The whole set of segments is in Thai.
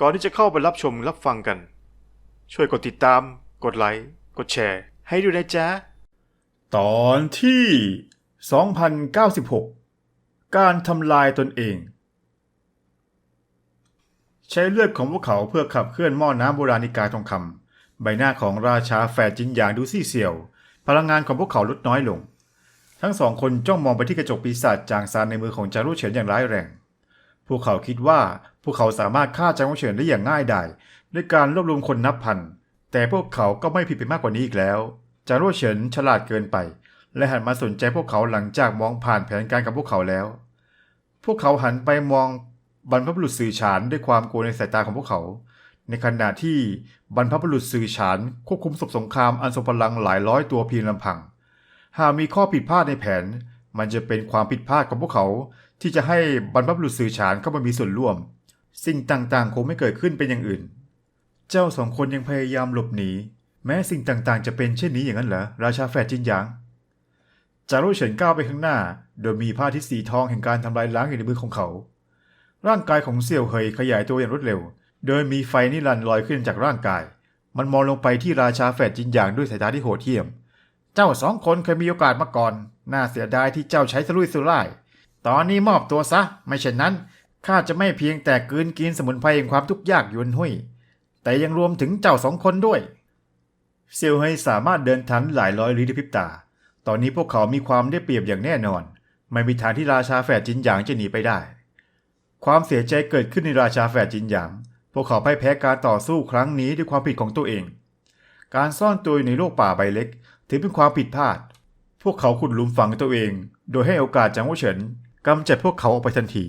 ก่อนที่จะเข้าไปรับชมรับฟังกัน ช่วยกดติดตาม กดไลค์ กดแชร์ ให้ด้วยนะจ๊ะ ตอนที่ 2096 การทำลายตนเอง ใช้เลือดของพวกเขาเพื่อขับเคลื่อนหม้อน้ำโบราณิกาทองคำใบหน้าของราชาแฝดจินหยางดูซี่เซียว พลังงานของพวกเขาลดน้อยลง ทั้งสองคนจ้องมองไปที่กระจกปีศาจจางซานในมือของจารุเฉินอย่างร้ายแรง พวกเขาคิดว่า พวกเขาสามารถฆ่าจางเฉินได้อย่างง่ายดายด้วยการรวบรวมคนนับพัน แต่พวกเขาก็ไม่ผิดไปมากกว่านี้อีกแล้ว จารุเฉินฉลาดเกินไป และหันมาสนใจพวกเขาหลังจากมองผ่านแผนการกับพวกเขาแล้ว พวกเขาหันไปมองบรรพบุรุษสื่อฉานด้วยความกลัวในสายตาของพวกเขา ในขณะที่บรรพบุรุษสื่อฉานควบคุมศพสงครามอันทรงพลังหลายร้อยตัวเพียงลำพัง หากมีข้อผิดพลาดในแผน มันจะเป็นความผิดพลาดของพวกเขา ที่จะให้บรรพบุรุษสื่อฉานเข้ามามีส่วนร่วม สิ่งต่างๆ คงไม่เกิดขึ้นเป็นอย่างอื่น เจ้าสองคนยังพยายามหลบหนี แม้สิ่งต่างๆ จะเป็นเช่นนี้อย่างนั้นเหรอ ราชาแฝดจินหยาง จารุเฉินก้าวไปข้างหน้า โดยมีผ้าที่สีทองแห่งการทำลายล้างอยู่ในมือของเขา ร่างกายของเสี่ยวเหยขยายตัวอย่างรวดเร็ว โดยมีไฟนิรันดร์ลอยขึ้นจากร่างกาย มันมองลงไปที่ราชาแฝดจินหยางด้วยสายตาที่โหดเหี้ยม เจ้าสองคนเคยมีโอกาสมาก่อน น่าเสียดายที่เจ้าใช้สลุยสุร่าย ตอนนี้มอบตัวซะ ไม่เช่นนั้น ข้าจะไม่เพียงแต่กลืนกินสมุนไพรแห่งความทุกข์ยากยวนหุยแต่ยังรวมถึงเจ้าสองคนด้วย เซียวเฮยสามารถเดินทางหลายร้อยลี้ในพริบตา ตอนนี้พวกเขามีความได้เปรียบอย่างแน่นอน ไม่มีทางที่ราชาแฝดจินหยางจะหนีไปได้ ความเสียใจเกิดขึ้นในราชาแฝดจินหยาง พวกเขาพ่ายแพ้การต่อสู้ครั้งนี้ด้วยความผิดของตัวเอง การซ่อนตัวอยู่ในโลกป่าใบเล็ก ถือเป็นความผิดพลาด พวกเขาขุดหลุมฝังตัวเอง โดยให้โอกาสจางหูเฉินกำจัดพวกเขาออกไปทันที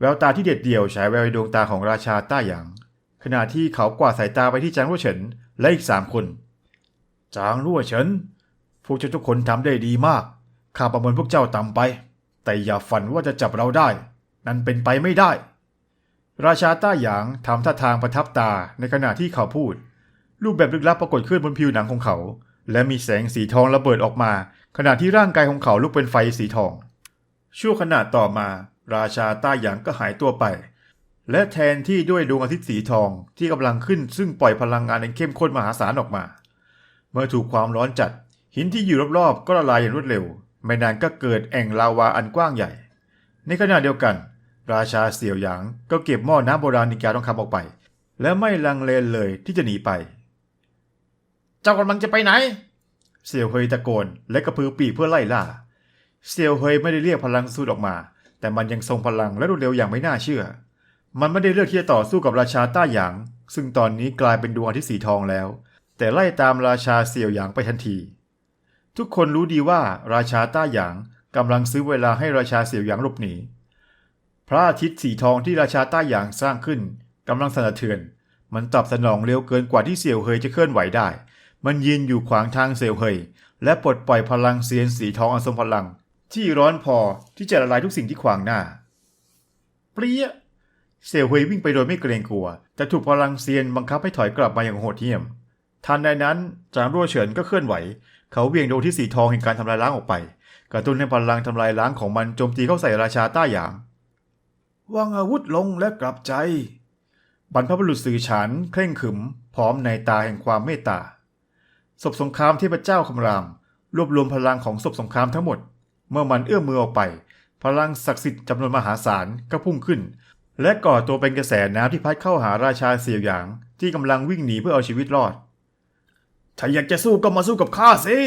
แววตาที่เด็ดเดี่ยวฉายแววในดวงตาของราชาต้าหยาง ขณะที่เขากวาดสายตาไปที่จางรั่วเฉินและอีกสามคน จางรั่วเฉินพวกเจ้าทุกคนทำได้ดีมาก ข้าประเมินพวกเจ้าต่ำไป แต่อย่าฝันว่าจะจับเราได้ นั่นเป็นไปไม่ได้ ราชาต้าหยางทำท่าทางประทับตาในขณะที่เขาพูด รูปแบบลึกลับปรากฏขึ้นบนผิวหนังของเขา และมีแสงสีทองระเบิดออกมา ขณะที่ร่างกายของเขาลุกเป็นไฟสีทอง ชั่วขณะต่อมา ราชาต้าหยางก็หายตัวไป และแทนที่ด้วยดวงอาทิตย์สีทองที่กำลังขึ้นซึ่งปล่อยพลังงานอันเข้มข้นมหาศาลออกมา เมื่อถูกความร้อนจัด หินที่อยู่รอบๆก็ละลายอย่างรวดเร็ว ไม่นานก็เกิดแอ่งลาวาอันกว้างใหญ่ ในขณะเดียวกัน ราชาเสี่ยวหยางก็เก็บหม้อน้ำโบราณนิกายทองคำออกไป และไม่ลังเลเลยที่จะหนีไป เจ้ากำลังจะไปไหนเสี่ยวเฮยตะโกนและกระพือปีกเพื่อไล่ล่า เสี่ยวเฮยไม่ได้เรียกพลังสู้ออกมา แต่มันยังทรงพลังและรวดเร็วอย่างไม่น่าเชื่อ มันไม่ได้เลือกที่จะต่อสู้กับราชาต้าหยาง ซึ่งตอนนี้กลายเป็นดวงอาทิตย์สีทองแล้ว แต่ไล่ตามราชาเสี่ยวหยางไปทันที ทุกคนรู้ดีว่าราชาต้าหยางกำลังซื้อเวลาให้ราชาเสี่ยวหยางหลบหนี พระอาทิตย์สีทองที่ราชาต้าหยางสร้างขึ้นกำลังสั่นสะเทือน มันตอบสนองเร็วเกินกว่าที่เสี่ยวเฮยจะเคลื่อนไหวได้ มันยืนอยู่ขวางทางเสี่ยวเฮยและปลดปล่อยพลังเซียนสีทองอันทรงพลัง ที่ร้อนพอที่จะละลายทุกสิ่งที่ขวางหน้า เปรี้ยเสี่ยวเฮยวิ่งไปโดยไม่เกรงกลัว แต่ถูกพลังเซียนบังคับให้ถอยกลับมาอย่างโหดเหี้ยม ทันใดนั้นจางรั่วเฉินก็เคลื่อนไหว เขาเวียงดวงที่สีทองแห่งการทำลายล้างออกไป กระตุ้นให้พลังทำลายล้างของมันโจมตีเข้าใส่ราชาต้าหยางวางอาวุธลงและกลับใจ บรรพบุรุษสื่อฉานเคร่งขรึม พร้อมในตาแห่งความเมตตาศพสงครามเทพเจ้าคำราม รวบรวมพลังของศพสงครามทั้งหมด เมื่อมันเอื้อมมือออกไป พลังศักดิ์สิทธิ์จำนวนมหาศาลก็พุ่งขึ้น และก่อตัวเป็นกระแสน้ำที่พัดเข้าหาราชาเสี่ยวหยาง ที่กำลังวิ่งหนีเพื่อเอาชีวิตรอด ถ้าอยากจะสู้ก็มาสู้กับข้าสิ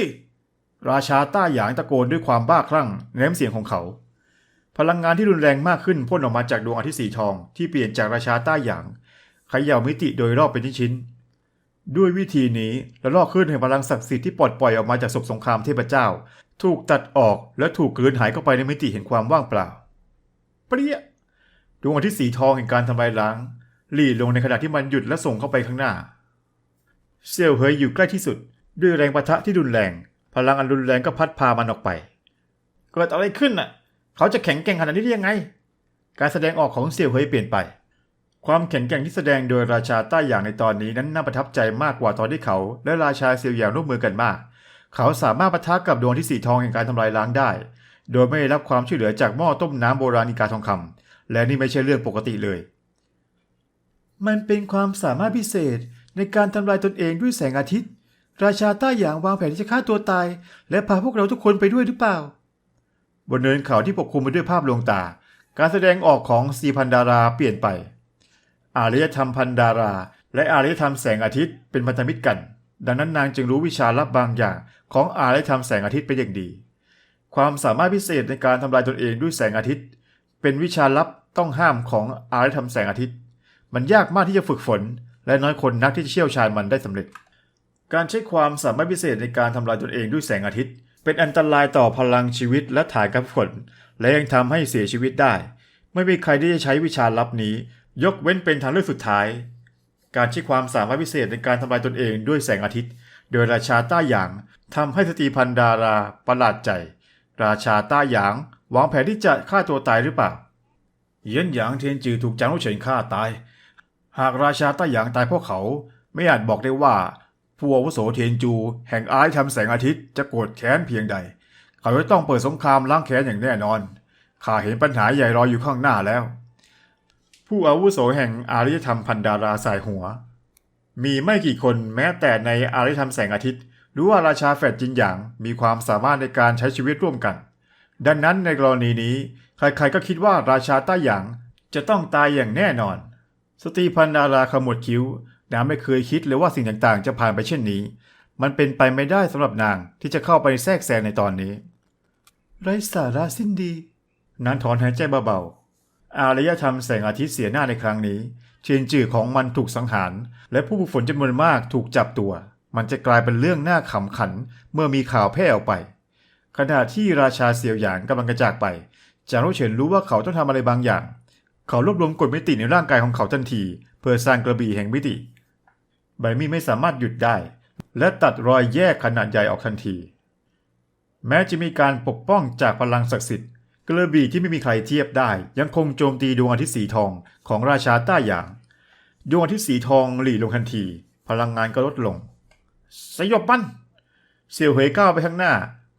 ราชาต้าหยางตะโกนด้วยความบ้าคลั่งในน้ำเสียงของเขา พลังงานที่รุนแรงมากขึ้นพ่นออกมาจากดวงอาทิตย์สีทองที่เปลี่ยนจากราชาต้าหยางขย่ามิติโดยรอบเป็นชิ้นๆด้วยวิธีนี้และลอกขึ้นแห่งพลังศักดิ์สิทธิ์ที่ปลดปล่อยออกมาจากศพสงครามเทพเจ้า ถูกตัดออกและถูกกลืนหายเข้าไปในมิติแห่งความว่างเปล่า เปรี้ยดวงอาทิตย์สีทองแห่งการทำลายล้างหลีลงในขณะที่มันหยุดและส่งเข้าไปข้างหน้า เซลเฮยอยู่ใกล้ที่สุด ด้วยแรงปะทะที่รุนแรง พลังอันรุนแรงก็พัดพามันออกไป เกิดอะไรขึ้นน่ะ เขาจะแข็งแกร่งขนาดนี้ได้ยังไง การแสดงออกของเซียวเฮยเปลี่ยนไป ความแข็งแกร่งที่แสดงโดยราชาใต้าหยางในตอนนี้นั้นน่าประทับใจมากกว่าตอนที่เขา และราชาเซียวหยางร่วมมือกันมาก เขาสามารถปะทะกับดวงที่สีทองแห่งการทำลายล้างได้ โดยไม่ได้รับความช่วยเหลือจากหม้อต้มน้ำโบราณนิกาทองคำและนี่ไม่ใช่เรื่องปกติเลย มันเป็นความสามารถพิเศษในการทำลายตนเองด้วยแสงอาทิตย์ ราชาต้าหยางวางแผนที่จะฆ่าตัวตาย และพาพวกเราทุกคนไปด้วยหรือเปล่า บนเนินเขาที่ปกคลุมไปด้วยภาพลวงตา การแสดงออกของสีพันดาราเปลี่ยนไป อารยธรรมพันดารา และอารยธรรมแสงอาทิตย์เป็นพันธมิตรกัน ดังนั้นนางจึงรู้วิชาลับบางอย่างของอารยธรรมแสงอาทิตย์เป็นอย่างดี ความสามารถพิเศษในการทำลายตนเองด้วยแสงอาทิตย์ เป็นวิชาลับต้องห้ามของอารยธรรมแสงอาทิตย์ มันยากมากที่จะฝึกฝน และน้อยคนนักที่จะเชี่ยวชาญมันได้สำเร็จ การใช้ความสามารถพิเศษในการทำลายตนเองด้วยแสงอาทิตย์ เป็นอันตรายต่อพลังชีวิตและฐานการฝึกฝนและยังทำให้เสียชีวิตได้ ไม่มีใครที่จะใช้วิชาลับนี้ ยกเว้นเป็นทางเลือกสุดท้าย การใช้ความสามารถพิเศษในการทำลายตนเองด้วยแสงอาทิตย์ โดยราชาต้าหยางทำให้สตรีพันดาราประหลาดใจ ราชาต้าหยางวางแผนที่จะฆ่าตัวตายหรือเปล่า เยียนหยางเทียนจือถูกจางลู่เฉินฆ่าตาย หากราชาต้าหยางตายเพราะเขาไม่อาจบอกได้ว่าผู้อาวุโสเทียนจู แห่งอายทำแสงอาทิตย์จะโกรธแค้นเพียงใด เขาจะต้องเปิดสงครามล้างแค้นอย่างแน่นอนข้าเห็นปัญหาใหญ่รออยู่ข้างหน้าแล้ว ผู้อาวุโสแห่งอารยธรรมพันดาราสายหัว มีไม่กี่คนแม้แต่ในอารยธรรมแสงอาทิตย์รู้ว่าราชาแฟดจินหยางมีความสามารถในการใช้ชีวิตร่วมกัน ดังนั้นในกรณีนี้ ใครๆก็คิดว่าราชาต้าหยางจะต้องตายอย่างแน่นอน สตรีพันดาราขมวดคิ้วนางไม่เคยคิดเลยว่าสิ่งต่างๆ จะผ่านไปเช่นนี้ มันเป็นไปไม่ได้สำหรับนางที่จะเข้าไปแทรกแซงในตอนนี้ ไร้สาระสิ้นดี นางถอนหายใจเบาๆ อารยธรรมแสงอาทิตย์เสียหน้าในครั้งนี้เชียนจื่อของมันถูกสังหาร และผู้ฝึกฝนจำนวนมากถูกจับตัว มันจะกลายเป็นเรื่องน่าขำขันเมื่อมีข่าวแพร่ออกไป ขณะที่ราชาเซียวหยางกำลังกระจากไป จางโรเฉินรู้ว่าเขาต้องทำอะไรบางอย่าง เขารวบรวมกฎมิติในร่างกายของเขาทันที เพื่อสร้างกระบี่แห่งมิติ ใบมีไม่สามารถหยุดได้ และตัดรอยแยกขนาดใหญ่ออกทันที แม้จะมีการปกป้องจากพลังศักดิ์สิทธิ์ กระบี่ที่ไม่มีใครเทียบได้ ยังคงโจมตีดวงอาทิตย์สีทองของราชาต้าหยาง ดวงอาทิตย์สีทองหลีลงทันที พลังงานก็ลดลง สยบมันเสี่ยวเหยก้าวไปข้างหน้า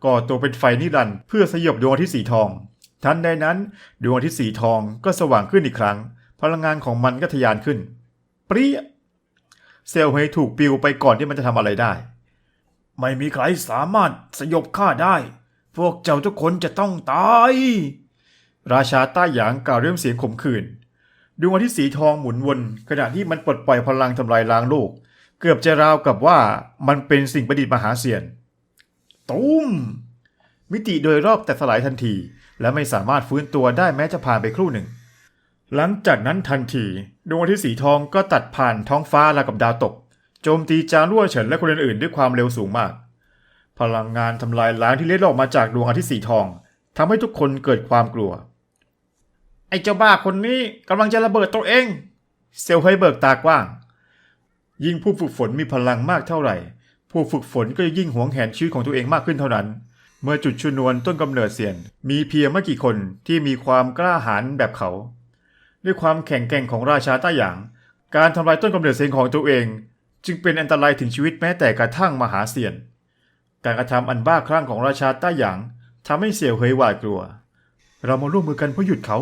ก่อตัวเป็นไฟนิรันด์เพื่อสยบดวงอาทิตย์สีทอง ทันใดนั้น ดวงอาทิตย์สีทองก็สว่างขึ้นอีกครั้ง พลังงานของมันก็ทะยานขึ้น ปรี้เซลเฮยถูกปิวไปก่อนที่มันจะทำอะไรได้ ไม่มีใครสามารถสยบข้าได้ พวกเจ้าทุกคนจะต้องตาย ราชาต้าหยางกล่าวด้วยน้ำเสียงข่มขืนดวงอาทิตย์สีทองหมุนวนขณะที่มันปลดปล่อยพลังทำลายล้างโลก เกือบจะราวกับว่ามันเป็นสิ่งประดิษฐ์มหาเสียนตุ้มมิติโดยรอบแตกสลายทันที และไม่สามารถฟื้นตัวได้แม้จะผ่านไปครู่หนึ่ง หลังจากนั้นทันทีดวงอาทิตย์สีทองก็ตัดผ่านท้องฟ้าราวกับดาวตกโจมตีจางรั่วเฉินและคนอื่นๆด้วยความเร็วสูงมาก พลังงานทำลายล้างที่เล็ดออกมาจากดวงอาทิตย์สีทองทำให้ทุกคนเกิดความกลัว ไอ้เจ้าบ้าคนนี้กำลังจะระเบิดตัวเอง เซลเฮยเบิกตากว้าง ยิ่งผู้ฝึกฝนมีพลังมากเท่าไหร่ ผู้ฝึกฝนก็จะยิ่งหวงแหนชีวิตของตัวเองมากขึ้นเท่านั้น เมื่อจุดชนวนต้นกำเนิดเสียน มีเพียงไม่กี่คนที่มีความกล้าหาญแบบเขา ด้วยความแข็งแกร่งของราชาต้าหยาง การทำลายต้นกำเนิดเสียงของตัวเอง จึงเป็นอันตรายถึงชีวิตแม้แต่กระทั่งมหาเสียน การกระทำอันบ้าคลั่งของราชาต้าหยางทำให้เสี่ยวเฮยหวาดกลัว เรามาร่วมมือกันเพื่อหยุดเขา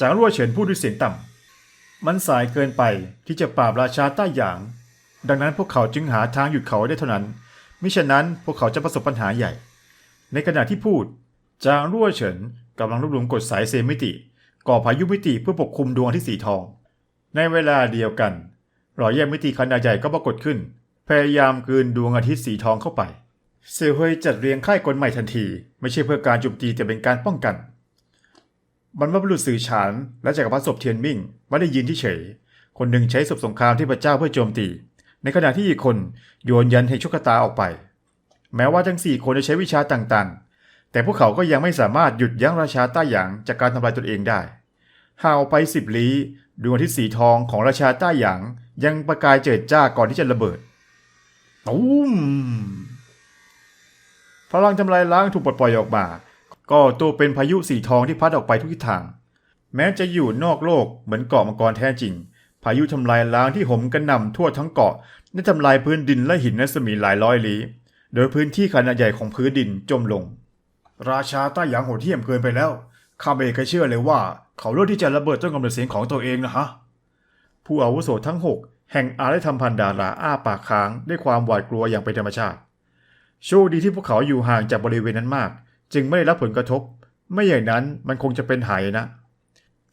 จางรั่วเฉินพูดด้วยเสียงต่ำ มันสายเกินไปที่จะปราบราชาต้าหยาง ดังนั้นพวกเขาจึงหาทางหยุดเขาได้เท่านั้น มิฉะนั้นพวกเขาจะประสบปัญหาใหญ่ ในขณะที่พูด จางรั่วเฉินกำลังรวบรวมกฎสายเซมิติ ก่อพายุมิติเพื่อปกคลุมดวงอาที่สีทอง ในเวลาเดียวกันรอยแยกมิติขนาดใหญ่ก็ปรากฏขึ้น พยายามกลืนดวงอาทิตย์สีทองเข้าไป เซลเฮยจัดเรียงค่ายกลใหม่ทันที ไม่ใช่เพื่อการโจมตีแต่เป็นการป้องกันบรรพบุรุษสื่อฉานและจักรพรรดิศพเทียนมิ่งไม่ได้ยินที่เฉย คนหนึ่งใช้ศพสงครามที่พระเจ้าเพื่อโจมตี ในขณะที่อีกคนโยนยันให้ชคชะตาออกไป แม้ว่าทั้งสี่คนจะใช้วิชาต่างๆ แต่พวกเขาก็ยังไม่สามารถหยุดยั้งราชาต้าหยางจากการทำลายตนเองได้ห่างออกไปสิบลี้ดวงอาทิตย์สีทองของราชาต้าหยางยังประกายเจิดจ้าก่อนที่จะระเบิดตุ้ม พลังทำลายล้างถูกปลดปล่อยออกมา ก็ตัวเป็นพายุสีทองที่พัดออกไปทุกทิศทาง แม้จะอยู่นอกโลกเหมือนเกาะมังกรแท้จริง พายุทำลายล้างที่ห่มกระหน่ำทั่วทั้งเกาะได้ทำลายพื้นดินและหินรัศมีหลายร้อยลี้ โดยพื้นที่ขนาดใหญ่ของพื้นดินจมลง ราชาต้าหยางโหดเหี้ยมเกินไปแล้วข้าไม่เคยเชื่อเลยว่า เขาเลือกที่จะระเบิดต้นกำเนิดเสียงของตัวเองนะฮะผู้อาวุโสทั้งหกแห่งอารยธรรมพันดาราอ้าปากค้างด้วยความหวาดกลัวอย่างเป็นธรรมชาติ โชคดีที่พวกเขาอยู่ห่างจากบริเวณนั้นมาก จึงไม่ได้รับผลกระทบ ไม่อย่างนั้นมันคงจะเป็นหายนะ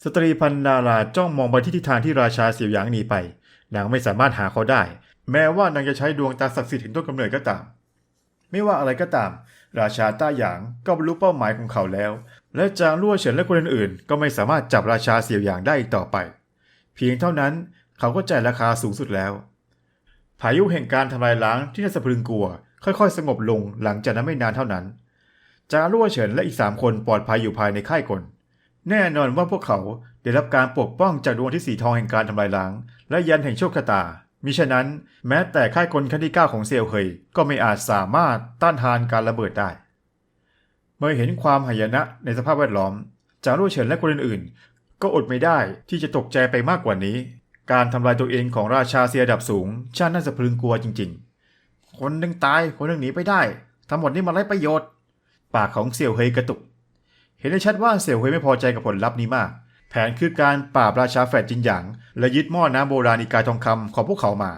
สตรีพันดาราจ้องมองไปที่ทิศทางที่ราชาเสียวหยางหนีไปนางไม่สามารถหาเขาได้ แม้ว่านางจะใช้ดวงตาศักดิ์สิทธิ์ถึงต้นกำเนิดก็ตาม ไม่ว่าอะไรก็ตาม ราชาต้าหยางก็บรรลุเป้าหมายของเขาแล้ว และจางลั่วเฉินและคนอื่นๆก็ไม่สามารถจับราชาเสียวหยางได้อีกต่อไป เพียงเท่านั้นเขาก็จ่ายราคาสูงสุดแล้ว พายุแห่งการทำลายล้างที่น่าสะพรึงกลัว ค่อยๆ สงบลงหลังจากนั้นไม่นานเท่านั้น จารั่วเฉินและอีกสามคนปลอดภัยอยู่ภายในค่ายกล แน่นอนว่าพวกเขาได้รับการปกป้องจากดวงที่สีทองแห่งการทำลายล้าง และยันแห่งโชคชะตา มิฉะนั้นแม้แต่ค่ายกลขั้นที่9ของเซียเฮยก็ไม่อาจสามารถต้านทานการระเบิดได้ เมื่อเห็นความหายนะในสภาพแวดล้อม จารั่วเฉินและคนอื่นๆ ก็อดไม่ได้ที่จะตกใจไปมากกว่านี้ การทำลายตัวเองของราชาเซียดับสูงช่างน่าสะพรึงกลัวจริง ๆ คนหนึ่งตายคนหนึ่งหนีไปได้ ทั้งหมดนี้มาไร้ประโยชน์ ปากของเสี่ยวเฮยกระตุก เห็นได้ชัดว่าเสี่ยวเฮยไม่พอใจกับผลลัพธ์นี้มาก แผนคือการปราบราชาแฝดจินหยาง และยึดหม้อน้ำโบราณอีกาทองคำของพวกเขามา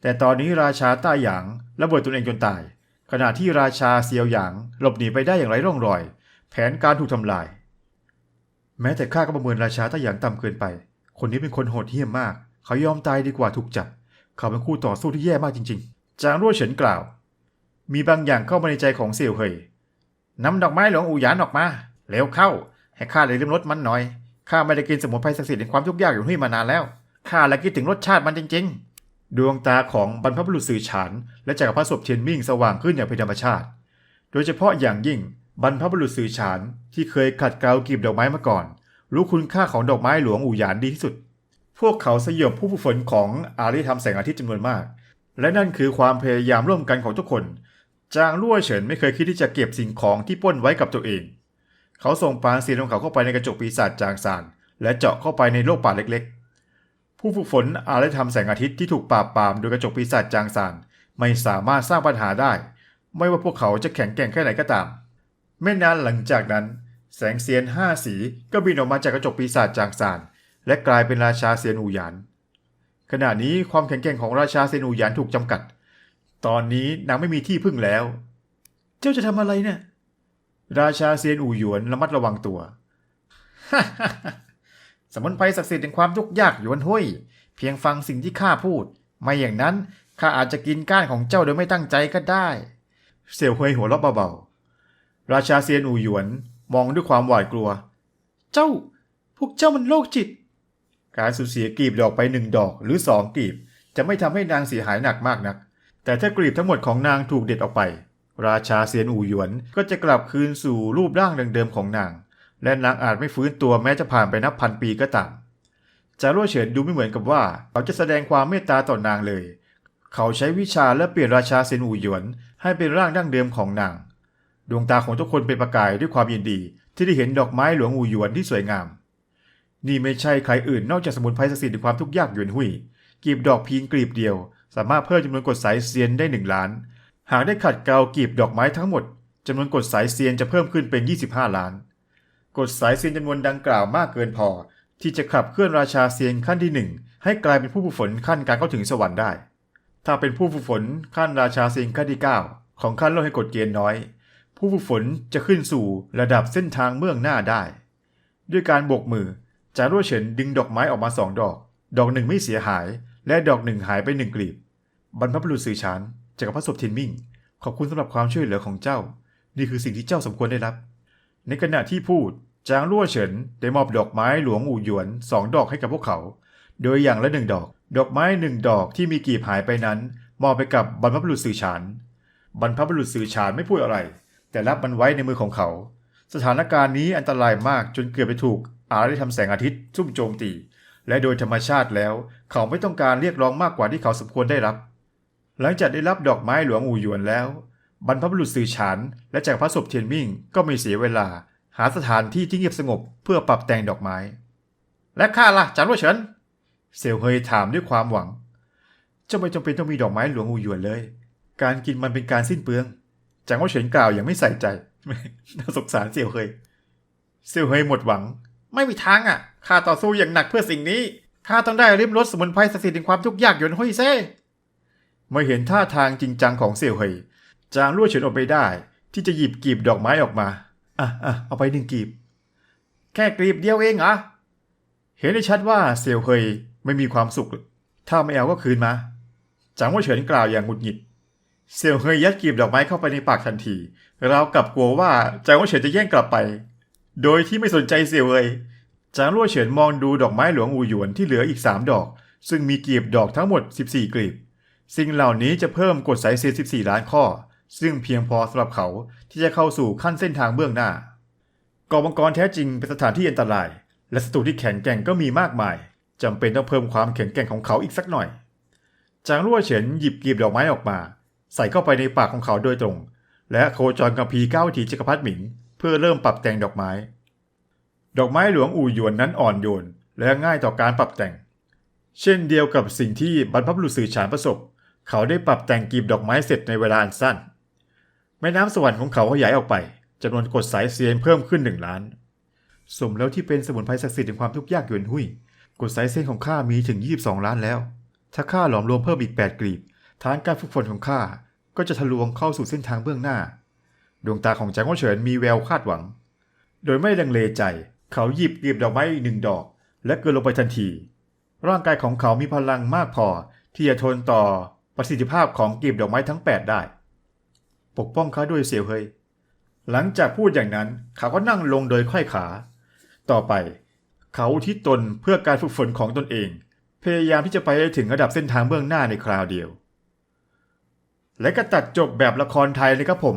แต่ตอนนี้ราชาต้าหยางระเบิดตนเองจนตาย ขณะที่ราชาเซียวหยางหลบหนีไปได้อย่างไร้ร่องรอย แผนการถูกทำลาย แม้แต่ข้าก็ประเมินราชาต้าหยางต่ำเกินไป คนนี้เป็นคนโหดเหี้ยมมาก เขายอมตายดีกว่าถูกจับ เขาเป็นคู่ต่อสู้ที่แย่มากจริง ๆ จางรั่วเฉินกล่าว มีบางอย่างเข้ามาในใจของเสี่ยวเฮยนำดอกไม้หลวงอูหยานออกมาเร็วเข้า ให้ข้าเลยลืมรสมันหน่อยข้าไม่ได้กินสมุนไพรศักดิ์สิทธิ์ในความทุกข์ยากอยู่ที่มานานแล้วข้าละคิดถึงรสชาติมันจริง ๆ ดวงตาของบรรพบุรุษสื่อฉาน และจักรพรรดิศพเทียนมิ่งสว่างขึ้นอย่างเป็นธรรมชาติ โดยเฉพาะอย่างยิ่งบรรพบุรุษสื่อฉานที่เคยขัดเกลากีบดอกไม้มาก่อน รู้คุณค่าของดอกไม้หลวงอูหยานดีที่สุด พวกเขาสยบผู้ผู้ฝนของอารยธรรมแสงอาทิตย์จำนวนมาก และนั่นคือความพยายามร่วมกันของทุกคน จางลั่วเฉินไม่เคยคิดที่จะเก็บสิ่งของที่ป้นไว้กับตัวเอง เขาส่งปานเสียนของเขาเข้าไปในกระจกปีศาจจางซาน และเจาะเข้าไปในโลกป่าเล็กๆ ผู้ฝึกฝนอารยธรรมแสงอาทิตย์ที่ถูกปราบปรามโดยกระจกปีศาจจางซานไม่สามารถสร้างปัญหาได้ ไม่ว่าพวกเขาจะแข็งแกร่งแค่ไหนก็ตาม ไม่นานหลังจากนั้น แสงเซียนห้าสีก็บินออกมาจากกระจกปีศาจจางซานและกลายเป็นราชาเซียนอูหยาน ขณะนี้ความแข็งแกร่งของราชาเซนูหยานถูกจำกัด ตอนนี้นางไม่มีที่พึ่งแล้ว เจ้าจะทำอะไรเนี่ย ราชาเซียนอูหยวนระมัดระวังตัว สมุนไพรศักดิ์สิทธิ์แห่งความทุกข์ยากหยวนห้วยเพียงฟังสิ่งที่ข้าพูด ไม่อย่างนั้นข้าอาจจะกินก้านของเจ้าโดยไม่ตั้งใจก็ได้ เสี่ยวเฮยหัวเราะเบาๆ ราชาเซียนอูหยวนมองด้วยความหวาดกลัว เจ้า พวกเจ้ามันโรคจิต การสูญเสียกลีบดอกไปหนึ่งดอกหรือสองกลีบ จะไม่ทำให้นางเสียหายหนักมากนัก แต่ถ้ากลีบทั้งหมดของนางถูกเด็ดออกไป ราชาเซียนอู่หยวนก็จะกลับคืนสู่รูปร่างเดิมๆของนาง และนางอาจไม่ฟื้นตัวแม้จะผ่านไปนับพันปีก็ตามจารั่วเฉินดูไม่เหมือนกับว่า เขาจะแสดงความเมตตาต่อนางเลย เขาใช้วิชาและเปลี่ยนราชาเซียนอู่หยวนให้เป็นร่างดั้งเดิมของนาง ดวงตาของทุกคนเป็นประกายด้วยความยินดี ที่ได้เห็นดอกไม้หลวงอู่หยวนที่สวยงาม นี่ไม่ใช่ใครอื่นนอกจากสมุนไพรศักดิ์สิทธิ์ในความทุกข์ยากหยวนหุยกีบดอกเพียงกลีบเดียว สามารถเพิ่มจำนวนกดสายเซียนได้หนึ่งล้าน หากได้ขัดเกลากีบดอกไม้ทั้งหมดจำนวนกดสายเซียนจะเพิ่มขึ้นเป็น 25 ล้าน กดสายเซียนจำนวนดังกล่าวมากเกินพอ ที่จะขับเคลื่อนราชาเซียนขั้นที่หนึ่งให้กลายเป็นผู้ฝึกฝนขั้นการเข้าถึงสวรรค์ได้ ถ้าเป็นผู้ฝึกฝนขั้นราชาเซียนขั้นที่ 9 ของขั้นโลกให้กฎเกณฑ์น้อย ผู้ฝึกฝนจะขึ้นสู่ระดับเส้นทางเบื้องหน้าได้ ด้วยการโบกมือ จารัวเฉินดึงดอกไม้ออกมาสองดอก ดอกหนึ่งไม่เสียหาย และดอกหนึ่งหายไปหนึ่งกลีบบรรพบุรุษสื่อฉานจากรพรรดิศพเทียนมิ่ง ขอบคุณสำหรับความช่วยเหลือของเจ้า นี่คือสิ่งที่เจ้าสมควรได้รับ ในขณะที่พูด จางรั่วเฉินได้มอบดอกไม้หลวงอู่หยวนสองดอกให้กับพวกเขา โดยอย่างละหนึ่งดอก ดอกไม้หนึ่งดอกที่มีกลีบหายไปนั้น มอบไปกับบรรพบุรุษสื่อฉานบรรพบุรุษสื่อฉานไม่พูดอะไร แต่รับมันไว้ในมือของเขา สถานการณ์นี้อันตรายมากจนเกือบไปถูก อารยธรรมแสงอาทิตย์ซุ่มโจมตี และโดยธรรมชาติแล้ว เขาไม่ต้องการเรียกร้องมากกว่าที่เขาสมควรได้รับ หลังจากได้รับดอกไม้หลวงอูหยวนแล้ว บรรพบุรุษสื่อฉาน และจากรพรรดิศพเทียนมิ่งก็ไม่เสียเวลา หาสถานที่ที่เงียบสงบเพื่อปรับแต่งดอกไม้ และข้าล่ะจางรั่วเฉินเซลเฮยถามด้วยความหวังจ้าไม่จำเป็นต้องมีดอกไม้หลวงอูหยวนเลย การกินมันเป็นการสิ้นเปลืองจางว่าเฉินกล่าวอย่างไม่ใส่ใจน่าสงสารเสี่ยวเฮยเสี่ยวเฮยหมดหวัง ไม่มีทางอะ ข้าต่อสู้อย่างหนักเพื่อสิ่งนี้ ข้าต้องได้ริมรสสมุนไพรศักดิ์สิทธิ์แห่งความทุกข์ยากหยนหุยเซ่เมื่อเห็นท่าทางจริงจังของเสี่ยวเฮยจางรั่วเฉินออกไปได้ ที่จะหยิบกลีบดอกไม้ออกมา อะอะเอาไปหนึ่งกลีบ แค่กลีบเดียวเองเหรอ เห็นได้ชัดว่าเสี่ยวเฮยไม่มีความสุข ถ้าไม่เอาก็คืนมา จางว่เฉินกล่าวอย่างหงุดหงิด เสี่ยวเฮยยัดกลีบดอกไม้เข้าไปในปากทันที เราวกับกลัวว่าจางว่เฉินจะแย่งกลับไป โดยที่ไม่สนใจเสียเฮยจางรั่วเฉินมองดูดอกไม้หลวงอูหยวนที่เหลืออีก 3 ดอก ซึ่งมีกลีบดอกทั้งหมด 14 กลีบ สิ่งเหล่านี้จะเพิ่มกฎสายเซน14 ล้านข้อ ซึ่งเพียงพอสำหรับเขาที่จะเข้าสู่ขั้นเส้นทางเบื้องหน้าเกาะมังกรแท้จริงเป็นสถานที่อันตราย และศัตรูที่แข็งแกร่งก็มีมากมายจำเป็นต้องเพิ่มความแข็งแกร่งของเขาอีกสักหน่อย จางรั่วเฉินหยิบกลีบดอกไม้ออกมา ใส่เข้าไปในปากของเขาโดยตรง และโคจรกัมพีเก้าถีจักรพรรดิหมิง เพื่อเริ่มปรับแต่งดอกไม้ ดอกไม้หลวงอู่หยวนนั้นอ่อนโยนและง่ายต่อการปรับแต่ง เช่นเดียวกับสิ่งที่บรรพบุรุษสื่อฉานประสบ เขาได้ปรับแต่งกลีบดอกไม้เสร็จในเวลาอันสั้น แม่น้ำสวรรค์ของเขาขยายออกไปจำนวนกดสายเซียนเพิ่มขึ้นหนึ่งล้าน สมแล้วที่เป็นสมุนไพรศักดิ์สิทธิ์แห่งความทุกข์ยากหยวนหุยกดสายเส้นของข้ามีถึง 22 ล้านแล้ว ถ้าข้าหลอมรวมเพิ่มอีก 8กลีบ ฐานการฝึกฝนของข้าก็จะทะลวงเข้าสู่เส้นทางเบื้องหน้า ดวงตาของจางว่เฉินมีแววคาดหวัง โดยไม่ลังเลใจ เขาหยิบกลีบดอกไม้อีกหนึ่งดอก และเกินลงไปทันที ร่างกายของเขามีพลังมากพอที่จะทนต่อประสิทธิภาพของกลีบดอกไม้ทั้ง 8 ได้ ปกป้องเขาด้วยเสียวเฮยหลังจากพูดอย่างนั้นเขาก็นั่งลงโดยค่อยขา ต่อไป เขาที่ตนเพื่อการฝึกฝนของตนเอง พยายามที่จะไปให้ถึงระดับเส้นทางเบื้องหน้าในคราวเดียว และก็ตัดจบแบบละครไทยเลยครับผม